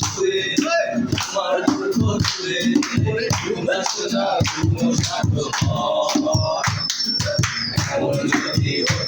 Thank you.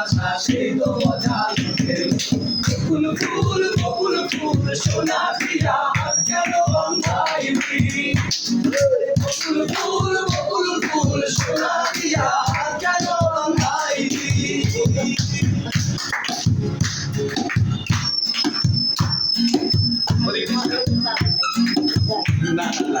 ভালোবাসা সে তো অজানিতে ফুল ফুল ফুল ফুল সোনা দিয়া কেন বান্ধাইবি ফুল ফুল ফুল ফুল সোনা দিয়া কেন বান্ধাইবি না না না।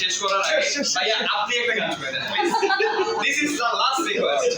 শেষ করার আগে ভাইয়া আপনি একটা গান করে দেন this is the last request